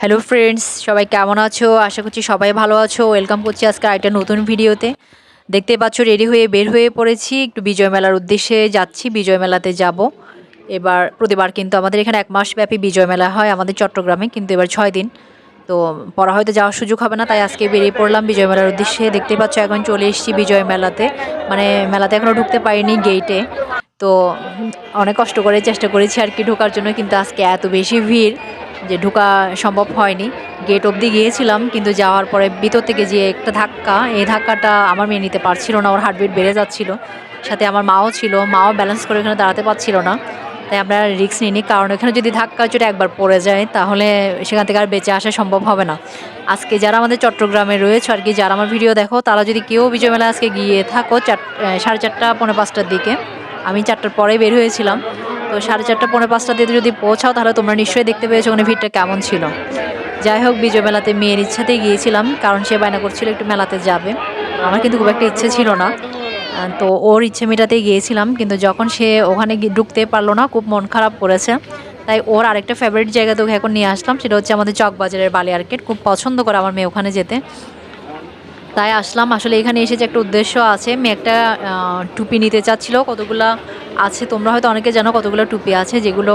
Hello friends সবাই কেমন আছো? আশা করছি সবাই ভালো আছো। ওয়েলকাম করছি আজকে একটা নতুন ভিডিওতে। দেখতে পাচ্ছ রেডি হয়ে বের হয়ে পড়েছি। একটু বিজয় মেলার উদ্দেশ্যে যাচ্ছি। বিজয় মেলাতে যাব। এবার, প্রতিবার কিন্তু আমাদের এখানে এক মাস ব্যাপী বিজয় মেলা হয় আমাদের চট্টগ্রামে, কিন্তু এবার ছয় দিন। তো, পড়া হয়তো যাওয়ার সুযোগ হবে না, তাই আজকে বেরিয়ে পড়লাম বিজয় মেলার উদ্দেশ্যে। দেখতে পাচ্ছ, এখন চলে এসেছি বিজয় মেলাতে। মানে মেলাতে এখনও ঢুকতে পারিনি গেটে তো, অনেক কষ্ট করে চেষ্টা করেছি আর কি ঢোকার জন্য, কিন্তু আজকে এত বেশি ভিড়। যে ঢোকা সম্ভব হয়নি। গেট অবধি গিয়েছিলাম, কিন্তু যাওয়ার পরে ভিতর থেকে যে একটা ধাক্কা, এই ধাক্কাটা আমার মেয়ে নিতে পারছিল না, ওর হার্টবিট বেড়ে যাচ্ছিল। সাথে আমার মাও ছিল, মাও ব্যালেন্স করে এখানে দাঁড়াতে পারছিল না। তাই আমরা রিস্ক নিইনি, কারণ এখানে যদি ধাক্কা চোটে একবার পড়ে যায়, তাহলে সেখান থেকে আর বেঁচে আসা সম্ভব হবে না। আজকে যারা আমাদের চট্টগ্রামে রয়েছে আর কি, যারা আমার ভিডিও দেখো, তারা যদি কেউ বিজয় মেলা আজকে গিয়ে থাকো, চার সাড়ে চারটা, পৌনে পাঁচটার দিকে, আমি চারটার পরে বের হয়েছিলাম। তো সাড়ে চারটা পনেরো পাঁচটা দিয়ে যদি পৌঁছাও, তাহলে তোমরা নিশ্চয়ই দেখতে পেয়েছ ওখানে ভিড়টা কেমন ছিল। যাই হোক, বিজয় মেলাতে মেয়ের ইচ্ছাতেই গিয়েছিলাম, কারণ সে বায়না করছিল একটু মেলাতে যাবে। আমার কিন্তু খুব একটা ইচ্ছে ছিল না। তো ওর ইচ্ছে মেটাতেই গিয়েছিলাম, কিন্তু যখন সে ওখানে ঢুকতে পারল না, খুব মন খারাপ করেছে। তাই ওর আরেকটা ফেভারিট জায়গা তো এখন নিয়ে আসলাম, সেটা হচ্ছে আমাদের চকবাজারের বালি আর্কেট খুব পছন্দ করে আমার মেয়ে ওখানে যেতে। তাই আসলাম। আসলে এখানে এসে যে একটা উদ্দেশ্য আছে মেয়ে একটা টুপি নিতে চাচ্ছিল। কতগুলা আছে তোমরা হয়তো অনেকে জানো কতগুলো টুপি আছে, যেগুলো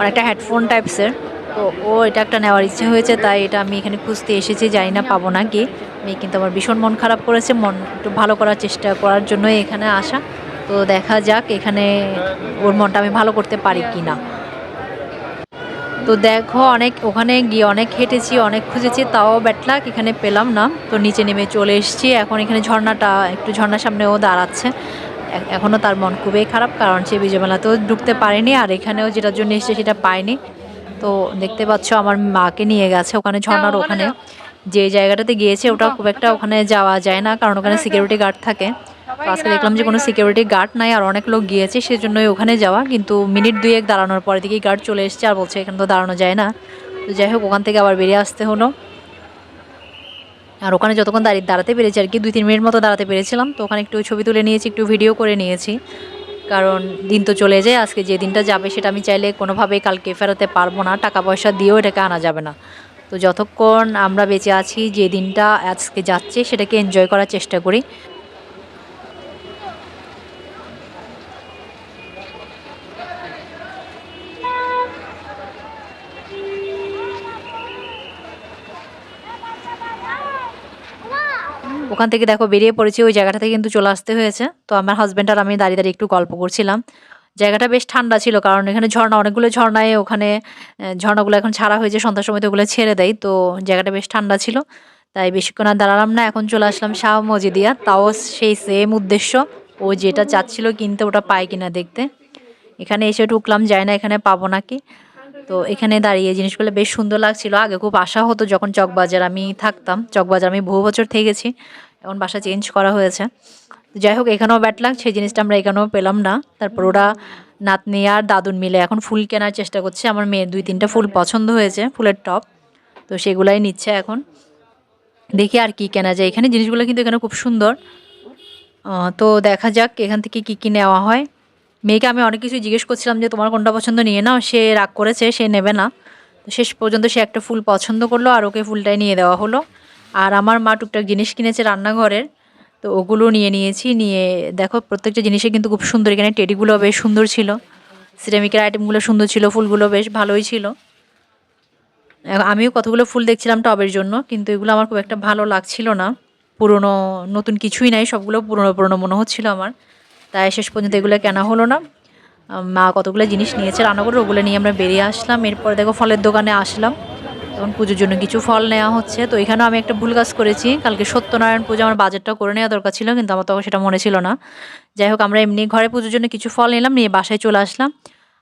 অনেকটা হেডফোন টাইপসের তো ও এটা একটা নেওয়ার ইচ্ছে হয়েছে, তাই এটা আমি এখানে খুঁজতে এসেছি, জানি না, পাবো না কি মেয়ে কিন্তু আমার ভীষণ মন খারাপ করেছে, মন একটু ভালো করার চেষ্টা করার জন্যই এখানে আসা। তো দেখা যাক, এখানে ওর মনটা আমি ভালো করতে পারি কি না তো দেখো অনেক ওখানে গিয়ে অনেক হেঁটেছি অনেক খুঁজেছি তাও ব্যাটলাক এখানে পেলাম না। তো নিচে নেমে চলে এসেছি। এখন এখানে ঝর্ণাটা একটু ঝর্ণার সামনেও দাঁড়াচ্ছে। এখনও তার মন খুবই খারাপ কারণ সে বিজয়মেলাতেও ঢুকতে পারেনি আর এখানেও যেটার জন্য এসেছে সেটা পায়নি। তো দেখতে পাচ্ছ আমার মাকে নিয়ে গেছে ওখানে ঝর্ণার ওখানে যে জায়গাটাতে গিয়েছে ওটা খুব একটা ওখানে যাওয়া যায় না কারণ ওখানে সিকিউরিটি গার্ড থাকে। তো আজকে দেখলাম যে কোনো সিকিউরিটি গার্ড নাই আর অনেক লোক গিয়েছে সেজন্যই ওখানে যাওয়া। কিন্তু মিনিট দুয়েক দাঁড়ানোর পরে দিকেই গার্ড চলে এসেছে আর বলছে এখানে তো দাঁড়ানো যায় না। তো যাই হোক ওখান থেকে আবার বেরিয়ে আসতে হলো। আর ওখানে যতক্ষণ দাঁড়িয়ে দাঁড়াতে পেরেছি আর কি দুই তিন মিনিট মতো দাঁড়াতে পেরেছিলাম। তো ওখানে একটু ছবি তুলে নিয়েছি একটু ভিডিও করে নিয়েছি। কারণ দিন তো চলে যায় আজকে যে দিনটা যাবে সেটা আমি চাইলে কোনোভাবেই কালকে ফেরাতে পারব না। টাকা পয়সা দিয়েও এটাকে আনা যাবে না। তো যতক্ষণ আমরা বেঁচে আছি যে দিনটা আজকে যাচ্ছে সেটাকে এনজয় করার চেষ্টা করি। ওখান থেকে দেখো বেরিয়ে পড়েছি, ওই জায়গাটা থেকে কিন্তু চলে আসতে হয়েছে। তো আমার হাজব্যান্ড আর আমি দাঁড়িয়ে দাঁড়িয়ে একটু গল্প করছিলাম। জায়গাটা বেশ ঠান্ডা ছিল, কারণ এখানে ঝর্ণা, অনেকগুলো ঝর্ণায় ওখানে ঝর্ণাগুলো এখন ছাড়া হয়েছে, সন্ধ্যার সময় তো ওগুলো ছেড়ে দেয়। তো জায়গাটা বেশ ঠান্ডা ছিল, তাই বেশিক্ষণ আর দাঁড়ালাম না, এখন চলে আসলাম শাহ মজিদিয়া তাও সেই সেম উদ্দেশ্য, ও যেটা চাচ্ছিল কিনতে, ওটা পায় কিনা দেখতে। এখানে এসে ঢুকলাম যায় না এখানে পাবো নাকি। তো এখানে দাঁড়িয়ে জিনিসগুলো বেশ সুন্দর লাগছিল। আগে খুব আশা হতো যখন চকবাজার আমি থাকতাম, চকবাজার আমি বহু বছর থেকেছি, এখন বাসা চেঞ্জ করা হয়েছে। যাই হোক, এখানেও ব্যাট লাগ সেই জিনিসটা আমরা এখানেও পেলাম না। তারপর ওরা নাতনি আর দাদুন মিলে এখন ফুল কেনার চেষ্টা করছে। আমার মেয়ের দুই তিনটা ফুল পছন্দ হয়েছে, ফুলের টপ। তো সেগুলাই নিচ্ছে এখন। দেখি আর কি কেনা যায়। এখানে জিনিসগুলো কিন্তু এখানে খুব সুন্দর। তো দেখা যাক এখান থেকে কি কি নেওয়া হয়। মেয়েকে আমি অনেক কিছু জিজ্ঞেস করছিলাম যে, তোমার কোনটা পছন্দ? নিয়ে নাও। সে রাগ করেছে, সে নেবে না। তো শেষ পর্যন্ত সে একটা ফুল পছন্দ করল আর ওকে ফুলটাই নিয়ে দেওয়া হলো। আর আমার মা টুকটাক জিনিস কিনেছে রান্নাঘরের। তো ওগুলো নিয়ে নিয়েছি, নিয়ে দেখো, প্রত্যেকটা জিনিসে কিন্তু খুব সুন্দর। এখানে টেডিগুলো বেশ সুন্দর ছিল। সিরামিকের আইটেমগুলো সুন্দর ছিল, ফুলগুলো বেশ ভালোই ছিল। আমিও কতগুলো ফুল দেখছিলাম টবের জন্য, কিন্তু এগুলো আমার খুব একটা ভালো লাগছিল না। পুরনো, নতুন কিছুই নাই, সবগুলো পুরনো পুরনো মনে হচ্ছিল আমার। তাই শেষ পর্যন্ত এগুলো কেনা হলো না। মা কতগুলো জিনিস নিয়েছে রান্না করে, ওগুলো নিয়ে আমরা বেরিয়ে আসলাম। এরপর দেখো ফলের দোকানে আসলাম। তখন পুজোর জন্য কিছু ফল নেওয়া হচ্ছে। তো এখানেও আমি একটা ভুল কাজ করেছি। কালকে সত্যনারায়ণ পুজো আমার বাজারটা করে নেওয়া দরকার ছিল, কিন্তু আমার তখন সেটা মনে ছিল না। যাই হোক, আমরা এমনি ঘরে পুজোর জন্য কিছু ফল নিলাম, নিয়ে বাসায় চলে আসলাম।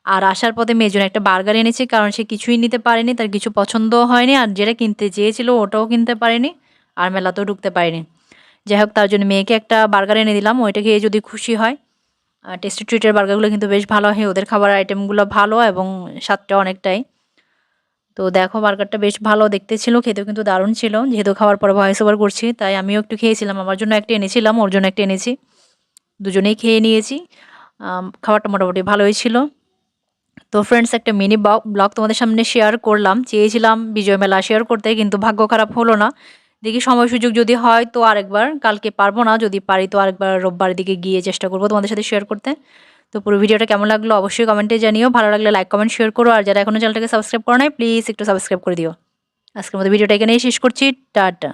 আর আসার পথে মেয়ের জন্য একটা বার্গার এনেছি, কারণ সে কিছুই নিতে পারেনি, তার কিছু পছন্দও হয়নি। আর যেটা কিনতে চেয়েছিল, ওটাও কিনতে পারেনি। আর মেলাতেও ঢুকতে পারেনি। যাই হোক তার জন্য মেয়েকে একটা বার্গার এনে দিলাম। ওইটা খেয়ে যদি খুশি হয় টেস্টি ট্রিটের বার্গারগুলো কিন্তু বেশ ভালো হয়, ওদের খাবার আইটেমগুলো ভালো এবং স্বাদটা অনেকটাই। তো দেখো, বার্গারটা বেশ ভালো দেখতে ছিল, খেতেও কিন্তু দারুণ ছিল। যেহেতু খাওয়ার পরে ভয়েস ওভার করছি, তাই আমিও একটু খেয়েছিলাম। আমার জন্য একটা এনেছিলাম, ওর জন্য একটা এনেছি। দুজনেই খেয়ে নিয়েছি। খাবারটা মোটামুটি ভালোই ছিল। তো ফ্রেন্ডস একটা মিনি ব্লগ তোমাদের সামনে শেয়ার করলাম। চেয়েছিলাম বিজয় মেলা শেয়ার করতে, কিন্তু ভাগ্য খারাপ হলো না। দেখি সময় সুযোগ যদি হয় তো আরেকবার, কালকে পারব না, যদি পারি তো আরেকবার রোববার দিকে গিয়ে চেষ্টা করব তোমাদের সাথে শেয়ার করতে। তো পুরো ভিডিওটা কেমন লাগল অবশ্যই কমেন্টে জানিও, ভালো লাগলে লাইক কমেন্ট শেয়ার করো, আর যারা এখনও চ্যানেলটাকে সাবস্ক্রাইব করো নাই প্লিজ একটু সাবস্ক্রাইব করে দিও। আজকের মতো ভিডিওটা এখানেই শেষ করছি, টাটা।